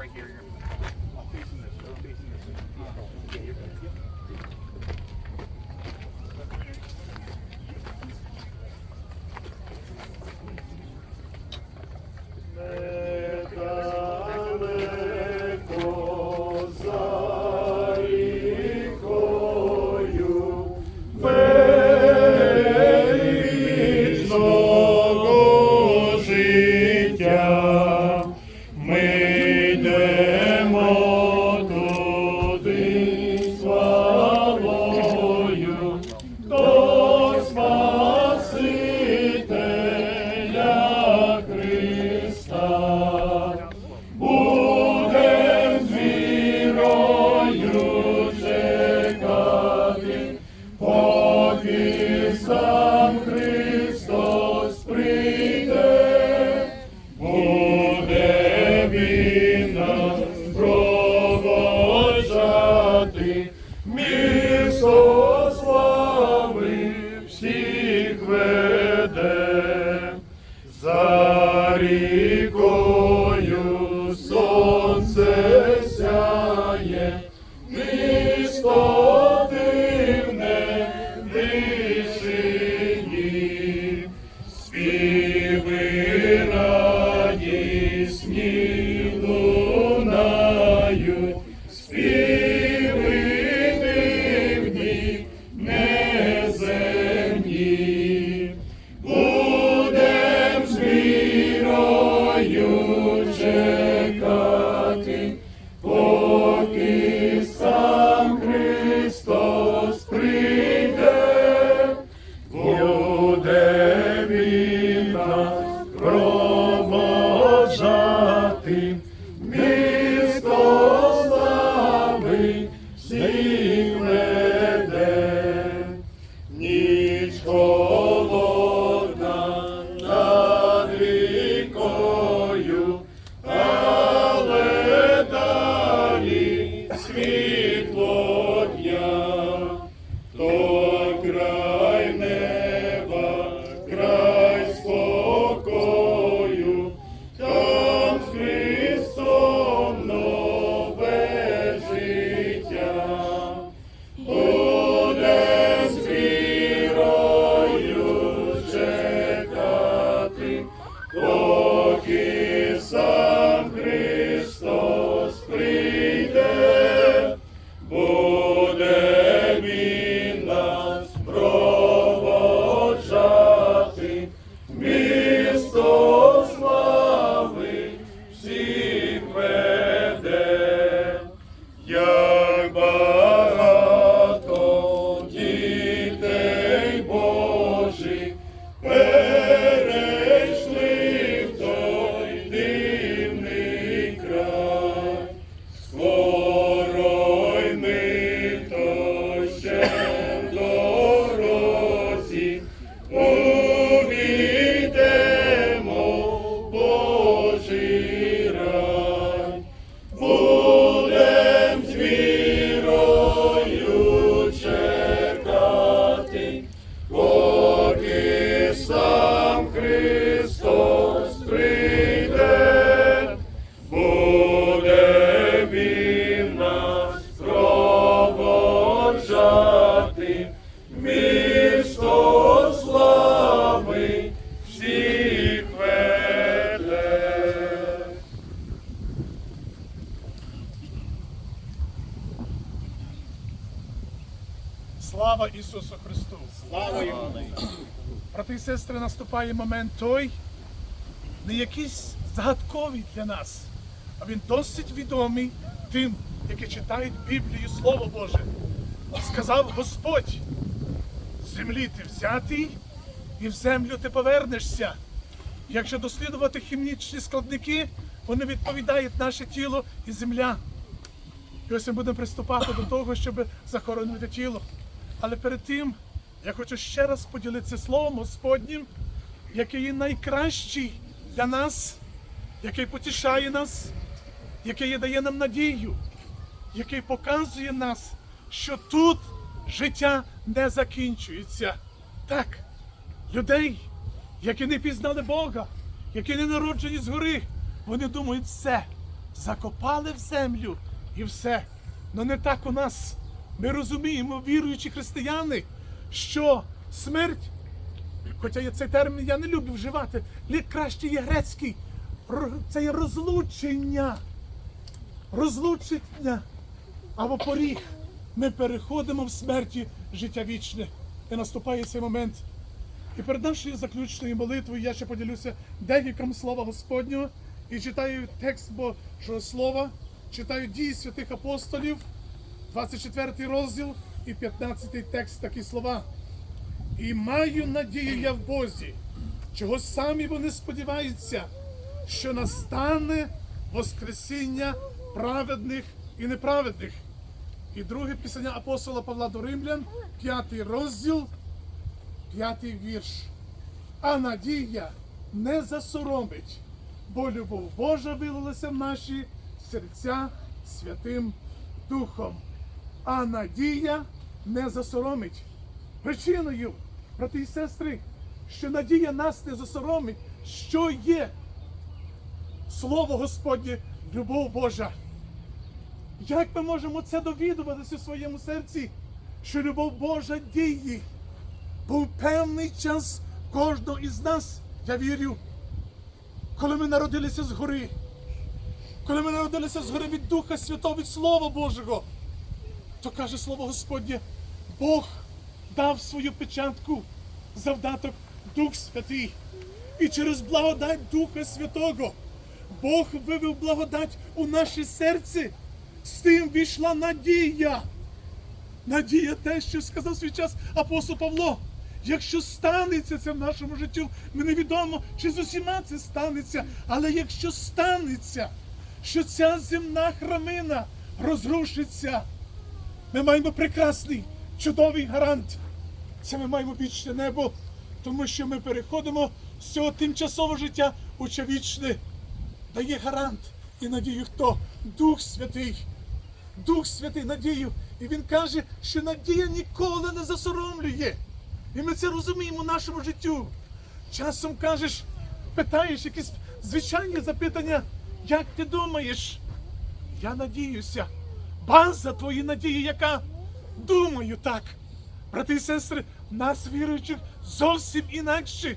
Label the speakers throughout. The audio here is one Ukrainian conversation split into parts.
Speaker 1: right here. You're facing this. You're facing this. Yeah, you're good. Yep.
Speaker 2: Spirit. glory. Сестри, наступає момент той, не якийсь загадковий для нас, а він досить відомий тим, які читають Біблію, Слово Боже. Сказав Господь, землі ти взятий, і в землю ти повернешся. Якщо дослідувати хімічні складники, вони відповідають наше тіло і земля. І ось ми будемо приступати до того, щоб захоронити тіло. Але перед тим я хочу ще раз поділитися словом Господнім, який є найкращий для нас, який потішає нас, який дає нам надію, який показує нас, що тут життя не закінчується. Так, людей, які не пізнали Бога, які не народжені згори, вони думають, все,
Speaker 3: закопали в землю і все. Ну не так у нас. Ми розуміємо, віруючі християни, що смерть, хоча цей термін я не люблю вживати, краще є грецький. Це є розлучення. Розлучення або поріг. Ми переходимо в смерті життя вічне. І наступає цей момент. І перед нашою заключною молитвою я ще поділюся декільком слова Господнього і читаю текст Божого Слова, читаю дії святих апостолів, 24 розділ і 15 текст такі слова. І маю надію я в Бозі, чого самі вони сподіваються, що настане Воскресіння праведних і неправедних. І друге писання апостола Павла до Римлян, п'ятий розділ, п'ятий вірш. А надія не засоромить, бо любов Божа вилилася в наші серця Святим Духом. А надія не засоромить. Причиною, брати і сестри, що надія нас не засоромить, що є Слово Господнє, любов Божа. Як ми можемо це довідуватися у своєму серці, що любов Божа діє? Був певний час кожного із нас, я вірю, коли ми народилися згори, коли ми народилися згори від Духа Святого, від Слова Божого, то каже Слово Господнє, Бог дав свою печатку, завдаток Дух Святий. І через благодать Духа Святого Бог вивів благодать у наше серце. З тим війшла надія. Надія те, що сказав свій час апостол Павло. Якщо станеться це в нашому житті, ми невідомо, чи з усіма це станеться. Але якщо станеться, що ця земна храмина розрушиться, ми маємо прекрасний, чудовий гарант. Це ми маємо вічне небо, тому що ми переходимо з цього тимчасового життя у вічне. Дає гарант і надію хто? Дух Святий. Дух Святий надію. І він каже, що надія ніколи не засоромлює. І ми це розуміємо в нашому життю. Часом кажеш, питаєш якісь звичайні запитання, як ти думаєш? Я надіюся. База твоєї надії, яка? Думаю так. Брати і сестри, в нас віруючих зовсім інакше.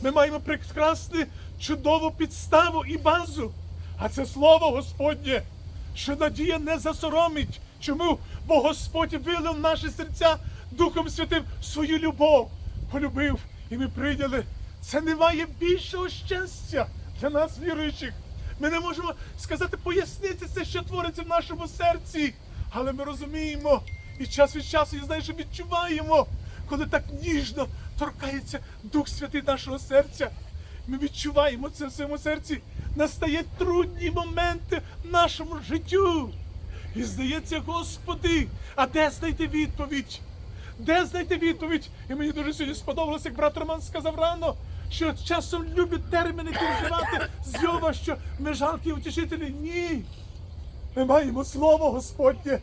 Speaker 3: Ми маємо прекрасну, чудову підставу і базу. А це слово Господнє, що надія не засоромить. Чому? Бо Господь вилив наші серця Духом Святим свою любов. Полюбив, і ми прийняли. Це немає більшого щастя для нас, віруючих. Ми не можемо сказати, пояснити це, що твориться в нашому серці. Але ми розуміємо і час від часу, я знаю, що відчуваємо, коли так ніжно торкається Дух Святий нашого серця. Ми відчуваємо це в своєму серці. Настають трудні моменти в нашому життю. І здається, Господи, а де знайти відповідь? Де знайти відповідь? І мені дуже сьогодні сподобалося, як брат Роман сказав рано, що часом люблять терміни вживати з Йова, що ми жалкі утішителі. Ні. Ми маємо слово Господнє,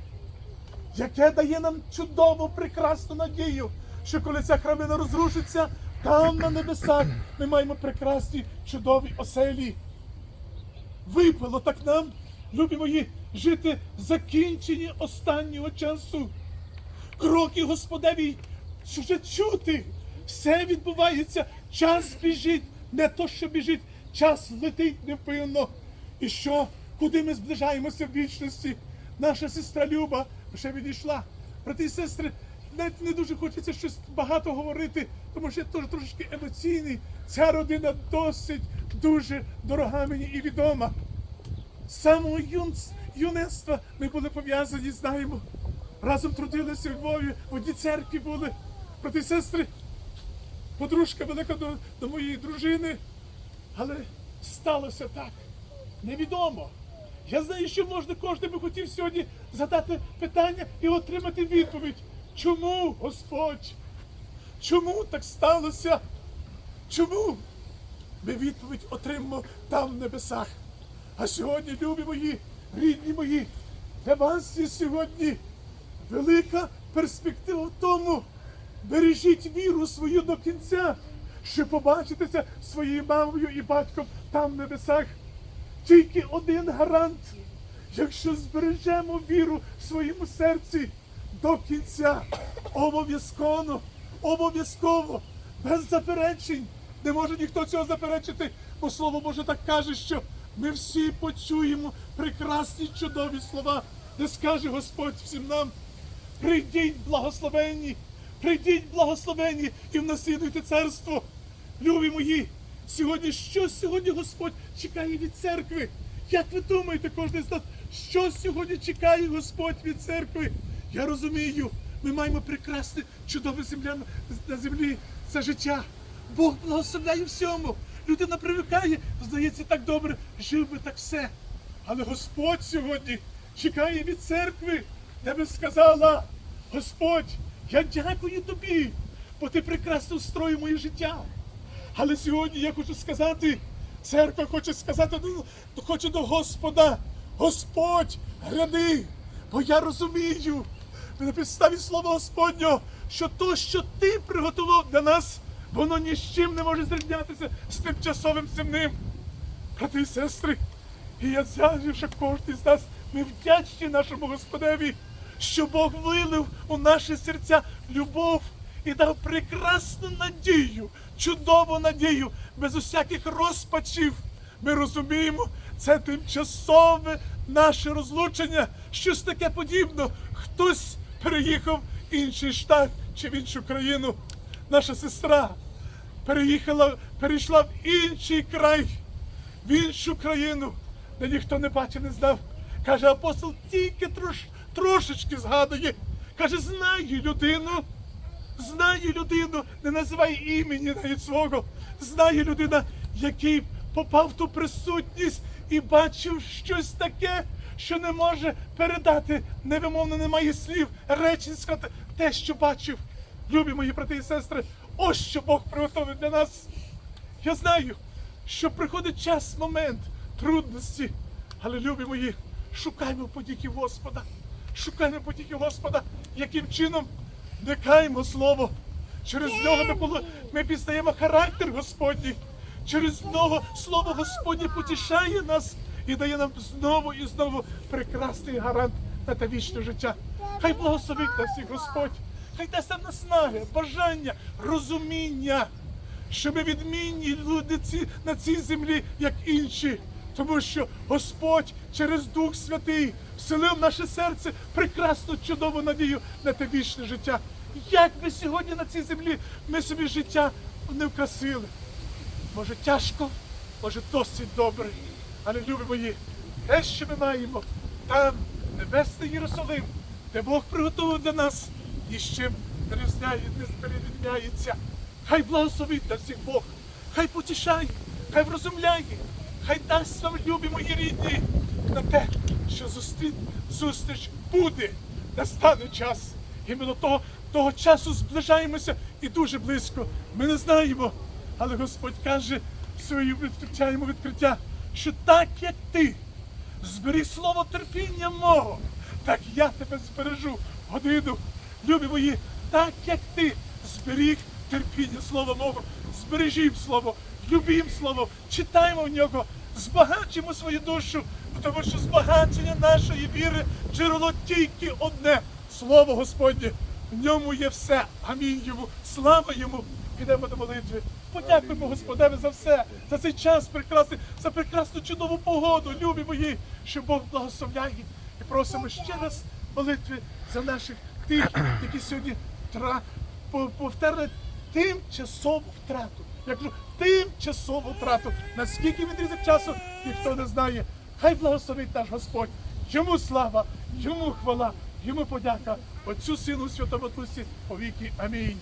Speaker 3: яке дає нам чудову, прекрасну надію, що коли ця храмина розрушиться, там на небесах ми маємо прекрасні, чудові оселі. Випало так нам, любі мої, жити в закінченні останнього часу. Кроки Господеві вже чути. Все відбувається, час біжить, не то, що біжить, час летить невпинно. І що, куди ми зближаємося в вічності? Наша сестра Люба вже відійшла. Брати і сестри, навіть не дуже хочеться щось багато говорити, тому що я теж трошки емоційний. Ця родина досить дуже дорога мені і відома. З самого юнц, юнецтва ми були пов'язані, знаємо. Разом трудилися у Львові, в одній церкві були. Брати і сестри, подружка велика до, до моєї дружини. Але сталося так. Невідомо. Я знаю, що можна кожен би хотів сьогодні задати питання і отримати відповідь. Чому, Господь? Чому так сталося? Чому? Ми відповідь отримаємо там в небесах. А сьогодні, любі мої, рідні мої, для вас є сьогодні велика перспектива в тому. Бережіть віру свою до кінця, щоб побачитися своєю мамою і батьком там в небесах. тільки один гарант. Якщо збережемо віру в своєму серці до кінця, обов'язково, обов'язково, без заперечень. Не може ніхто цього заперечити, бо Слово Боже так каже, що ми всі почуємо прекрасні чудові слова, де скаже Господь всім нам. Прийдіть благословенні, прийдіть благословенні і внаслідуйте царство. Любі мої, сьогодні що сьогодні Господь чекає від церкви? Як ви думаєте, кожен з нас, що сьогодні чекає Господь від церкви? Я розумію, ми маємо прекрасне, чудове земля на- землі. Це життя. Бог благословляє всьому. Людина привикає, здається, так добре, жив би так все. Але Господь сьогодні чекає від церкви, де би сказала, Господь, я дякую тобі, бо ти прекрасно встроїв моє життя. Але сьогодні я хочу сказати, церква хоче сказати, хоче до Господа, Господь, гляди, бо я розумію, на підставі слова Господнього, що то, що ти приготував для нас, воно ні з чим не може зрівнятися з тимчасовим земним. Брати і сестри, і я що кожен з нас ми вдячні нашому Господеві, що Бог вилив у наші серця любов і дав прекрасну надію, чудову надію, без усяких розпачів. Ми розуміємо, це тимчасове наше розлучення, щось таке подібне. Хтось переїхав в інший штат чи в іншу країну. Наша сестра переїхала, перейшла в інший край в іншу країну, де ніхто не бачив, не знав. Каже, апостол тільки трош, трошечки згадує. Каже, знаю людину, знаю людину, не називай імені навіть свого. Знає людина, який попав в ту присутність і бачив щось таке, що не може передати, невимовно немає слів, речень сказати те, що бачив. Любі мої брати і сестри, ось що Бог приготовив для нас. Я знаю, що приходить час, момент трудності. Але, любі мої, шукаймо подіки Господа. Шукаймо подіки Господа, яким чином не каємо слово. Через нього ми, поло- ми пізнаємо характер Господній. Через нього слово Господнє потішає нас і дає нам знову і знову прекрасний гарант на те вічне життя. Хай благословить нас всіх Господь. Хай дасть нам наснаги, бажання, розуміння що ми відмінні люди на цій землі, як інші. Тому що Господь через Дух Святий вселив наше серце прекрасну чудову надію на те вічне життя. Як би сьогодні на цій землі ми собі життя не вкрасили? Може тяжко, може досить добре. Але любі мої, те, що ми маємо, там небесний Єрусалим, де Бог приготував для нас, ні з чим не перерівняється. Хай благословить на всіх Бог, хай потішає, хай врозумляє, хай дасть вам, любі мої рідні, на те, що зустріч, зустріч буде, настане час. І до того, того часу зближаємося і дуже близько. Ми не знаємо, але Господь каже в своєму відкриття, що так як ти зберіг слово терпіння мого, так я тебе збережу годину. Любі мої, так як ти зберіг терпіння слова мого, збережімо слово, любім слово, читаємо в нього, збагачимо свою душу, тому що збагачення нашої віри джерело тільки одне слово Господнє. В ньому є все. Амінь йому. Слава йому. Підемо до молитви. Подякуємо Господеві за все, за цей час прекрасний, за прекрасну чудову погоду, любі мої, що Бог благословляє. І просимо ще раз молитви за наших тих, які сьогодні повтерли тимчасову втрату. Я кажу, тимчасову втрату. Наскільки відрізок часу, ніхто не знає. Хай благословить наш Господь. Йому слава, йому хвала, йому подяка. Отцю Сину Святому Дусі повіки. Амінь.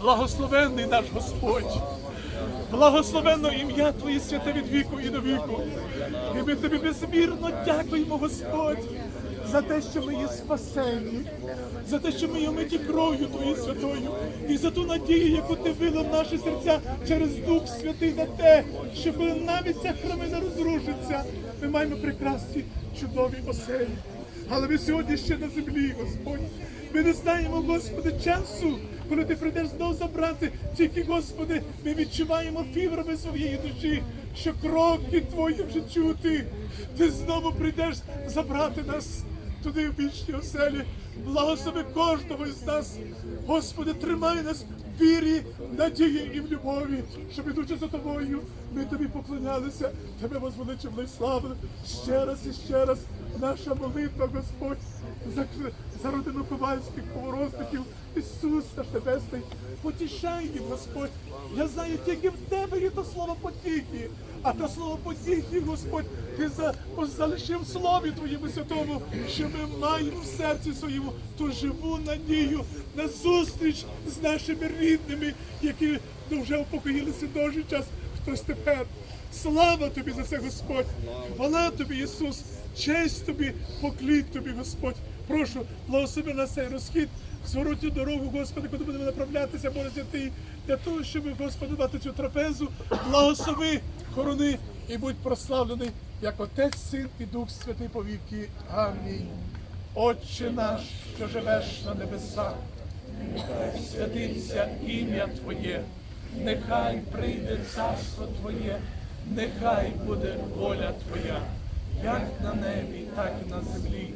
Speaker 3: Благословенний наш Господь. Благословенно ім'я Твоє святе від віку і до віку. І ми тобі безмірно дякуємо, Господь, за те, що ми є спасені, за те, що ми є миті кров'ю Твоєю святою, і за ту надію, яку ти вилив в наші серця через Дух Святий на те, що коли навіть ця храмина розрушиться, ми маємо прекрасні чудові оселі. Але ми сьогодні ще на землі, Господь. Ми не знаємо, Господи, часу, коли ти прийдеш знову забрати. Тільки, Господи, ми відчуваємо фібрами своєї душі, що кроки твої вже чути. Ти знову прийдеш забрати нас туди в вічні оселі. Благослови кожного із нас. Господи, тримай нас в вірі, надії і в любові, щоб ідучи за тобою, ми тобі поклонялися, тебе возвеличили і славили. Ще раз і ще раз наша молитва, Господь, за, за родину ковальських поворотників, Ісус наш Небесний, потішай їх, Господь. Я знаю, тільки в тебе є то слово потіхи, а то слово потіхи, Господь, ти за, залишив слові Твоєму святому, що ми маємо в серці своєму ту живу надію на зустріч з нашими рідними, які ну, вже упокоїлися довгий час. Хтось тепер. Слава тобі за це, Господь! Хвала тобі, Ісус! Честь тобі, покліть тобі, Господь! Прошу, благослови на цей розхід, зворотню дорогу, Господи, куди будемо направлятися, Боже святий, для того, щоб, Господи, дати цю трапезу, благослови, хорони і будь прославлений, як Отець, Син і Дух Святий повіки. Амінь. Отче наш, що живеш на небесах, нехай святиться ім'я Твоє, нехай прийде царство Твоє, нехай буде воля Твоя, як на небі, так і на землі.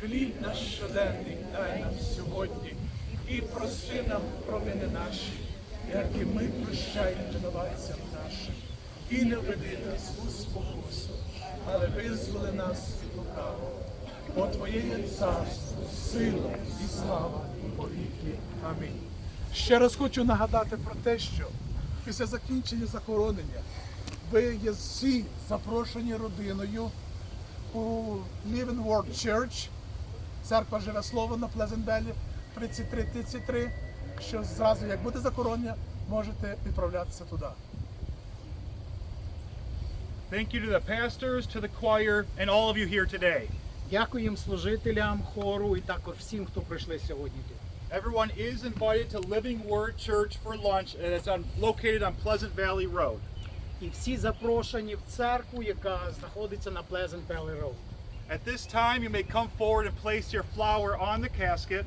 Speaker 3: Хліб наш щоденний дай нам сьогодні і прости нам провини наші, як і ми прощаємо винуватцям. І не веди нас у спокусу, але визволи нас від лукавого. Бо Твоє є царство, сила і слава по віки. Амінь. Ще раз хочу нагадати про те, що після закінчення захоронення ви є всі запрошені родиною у Living Word Church, церква Живе Слово на Плезенбелі 3333, що зразу, як буде захоронення, можете відправлятися туди.
Speaker 1: Thank you to the pastors, to the choir, and all of you here today.
Speaker 4: Дякуємо служителям хору і також всім, хто прийшли сьогодні тут.
Speaker 1: Everyone is invited to Living Word Church for lunch, and it's on, located on Pleasant Valley Road.
Speaker 4: І всі запрошені в церкву, яка знаходиться на Pleasant Valley Road.
Speaker 1: At this time, you may come forward and place your flower on the casket,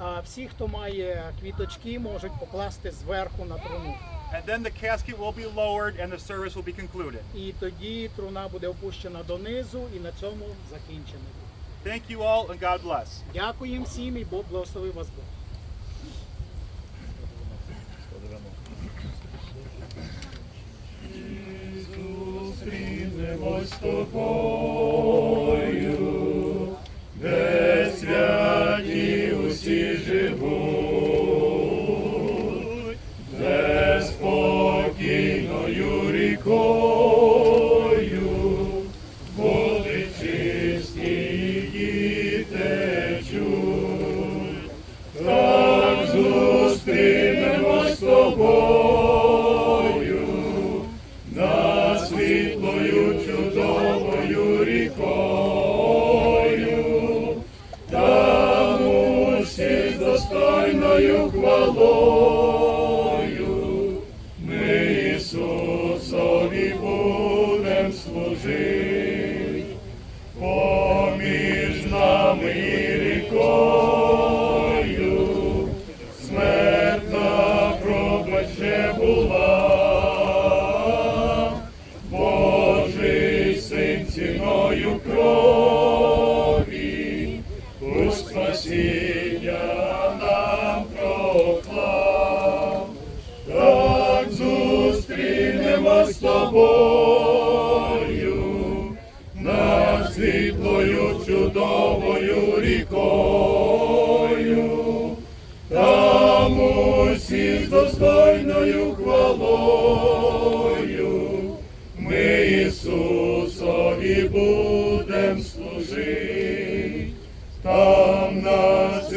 Speaker 4: А всі, хто має квіточки, можуть покласти зверху на труну.
Speaker 1: And then the casket will be lowered and the service will be concluded.
Speaker 4: І тоді труна буде опущена донизу, і на цьому закінчено.
Speaker 1: Thank you all, and God bless.
Speaker 4: Дякуємо всім і Бог благослови вас Бог.
Speaker 2: Зустрінемось з тобою, рікою, смертна пробач вже була. Божий син ціною крові, у спасіння нам проклав, так зустрінемо з тобою над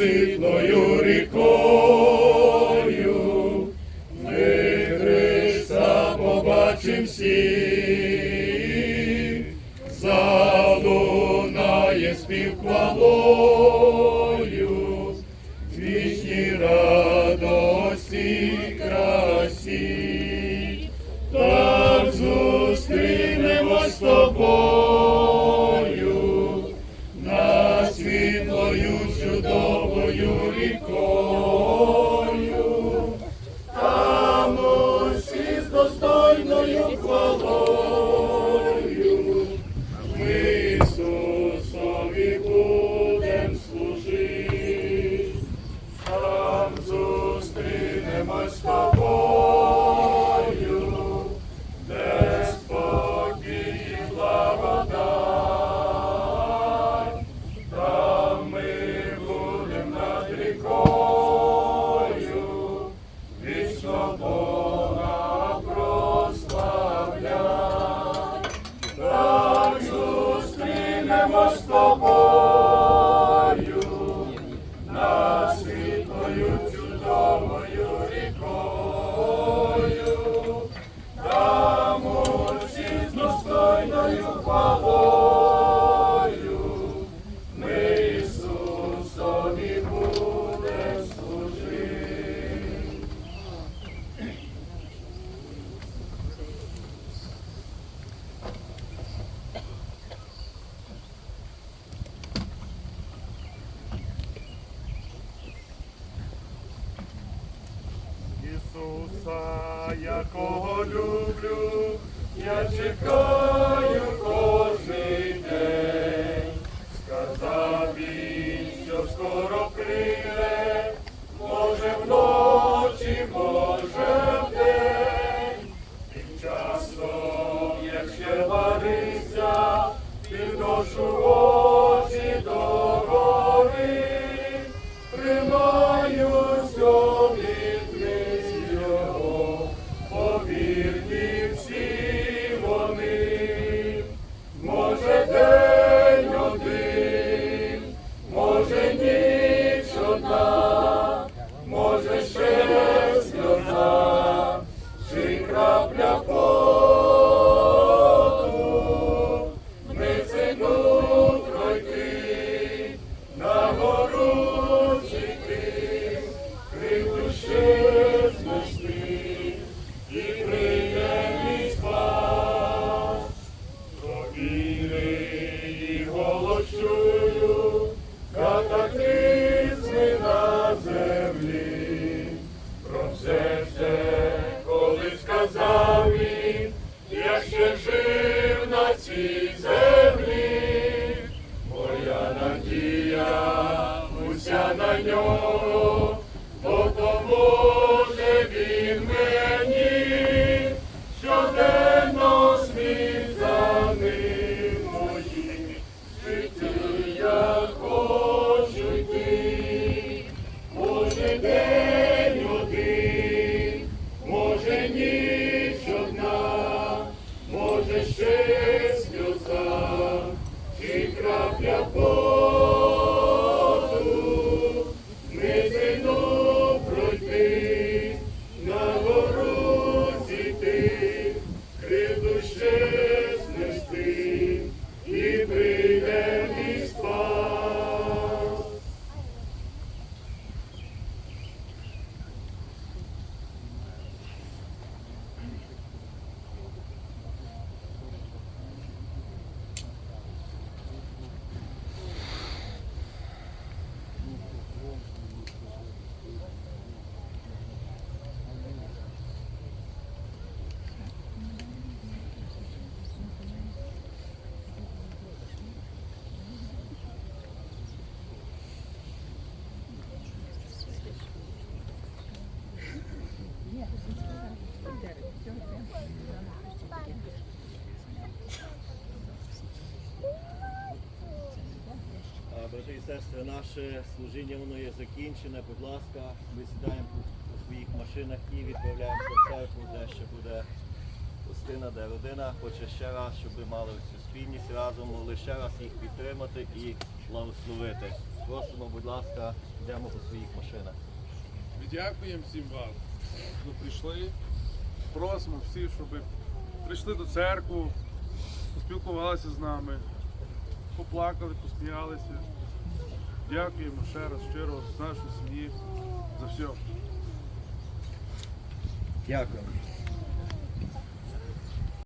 Speaker 2: Якого люблю, я чекаю сказав він, я ще жив на цій
Speaker 5: наше служіння воно є закінчене. Будь ласка, ми сідаємо у своїх машинах і відправляємося в церкву, де ще буде гостина, де родина хоче ще раз, щоб ми мали цю спільність разом, могли ще раз їх підтримати і благословити. Просимо, будь ласка, йдемо по своїх машинах.
Speaker 1: Ми дякуємо всім вам, що прийшли. Просимо всіх, щоб прийшли до церкви, поспілкувалися з нами, поплакали, посміялися. Дякуємо ще раз щиро з нашої сім'ї за все.
Speaker 5: Дякую.